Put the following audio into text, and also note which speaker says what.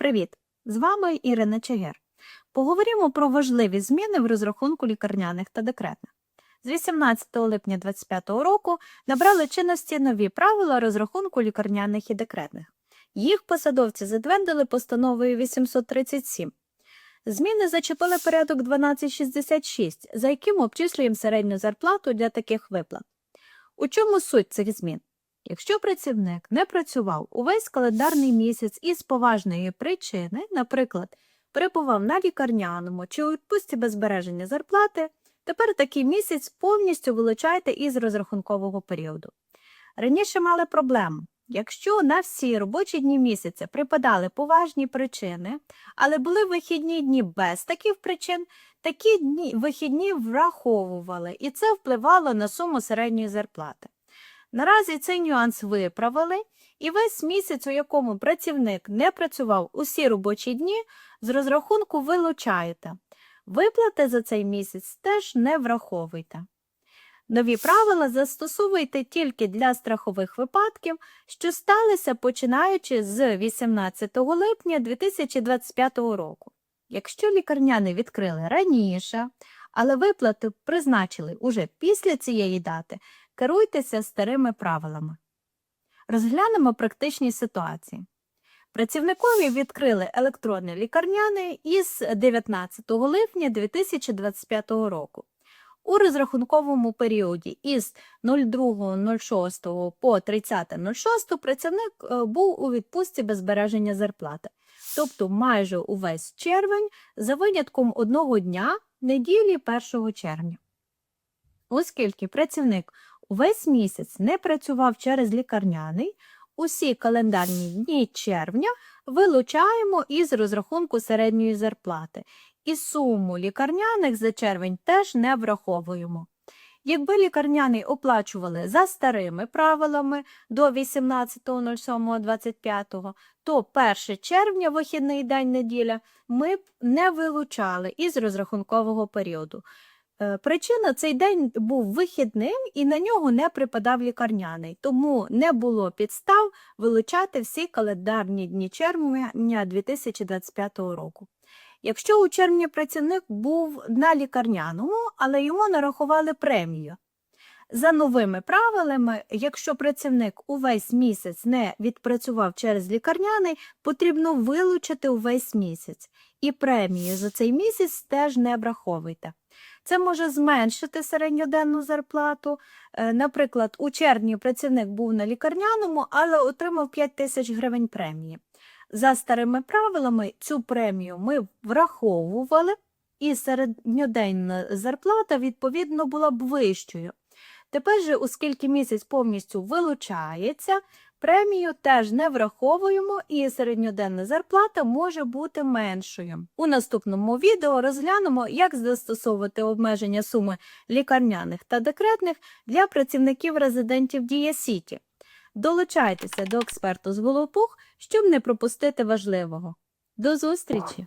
Speaker 1: Привіт! З вами Ірина Чигир. Поговоримо про важливі зміни в розрахунку лікарняних та декретних. З 18 липня 2025 року набрали чинності нові правила розрахунку лікарняних і декретних. Їх посадовці затвердили постановою 837. Зміни зачепили порядок 1266, за яким обчислюємо середню зарплату для таких виплат. У чому суть цих змін? Якщо працівник не працював увесь календарний місяць із поважної причини, наприклад, перебував на лікарняному чи у відпустці без збереження зарплати, тепер такий місяць повністю вилучайте із розрахункового періоду. Раніше мали проблему. Якщо на всі робочі дні місяця припадали поважні причини, але були вихідні дні без таких причин, такі дні вихідні враховували, і це впливало на суму середньої зарплати. Наразі цей нюанс виправили, і весь місяць, у якому працівник не працював усі робочі дні, з розрахунку вилучаєте. Виплати за цей місяць теж не враховуйте. Нові правила застосовуйте тільки для страхових випадків, що сталися починаючи з 18 липня 2025 року. Якщо лікарняни відкрили раніше, але виплати призначили уже після цієї дати, керуйтеся старими правилами. Розглянемо практичні ситуації. Працівникові відкрили електронний лікарняний із 19 липня 2025 року. У розрахунковому періоді із 02.06 по 30.06 працівник е, був у відпустці без збереження зарплати, тобто майже увесь червень за винятком одного дня неділі 1 червня. Оскільки працівник увесь місяць не працював через лікарняний, усі календарні дні червня вилучаємо із розрахунку середньої зарплати, і суму лікарняних за червень теж не враховуємо. Якби лікарняний оплачували за старими правилами до 18.07.25, то 1 червня, вихідний день неділя, ми б не вилучали із розрахункового періоду. Е, Причина цей день був вихідним і на нього не припадав лікарняний, тому не було підстав вилучати всі календарні дні червня 2025 року. Якщо у червні працівник був на лікарняному, але йому нарахували премію. За новими правилами, якщо працівник увесь місяць не відпрацював через лікарняний, потрібно вилучити увесь місяць. І премію за цей місяць теж не враховуйте. Це може зменшити середньоденну зарплату. Е, Наприклад, у червні працівник був на лікарняному, але отримав 5 тисяч гривень премії. За старими правилами цю премію ми враховували, і середньоденна зарплата, відповідно, була б вищою. Тепер же, оскільки місяць повністю вилучається, премію теж не враховуємо, і середньоденна зарплата може бути меншою. У наступному відео розглянемо, як застосовувати обмеження суми лікарняних та декретних для працівників резидентів Дія Сіті. Долучайтеся до експерту з Голопух, щоб не пропустити важливого. До зустрічі!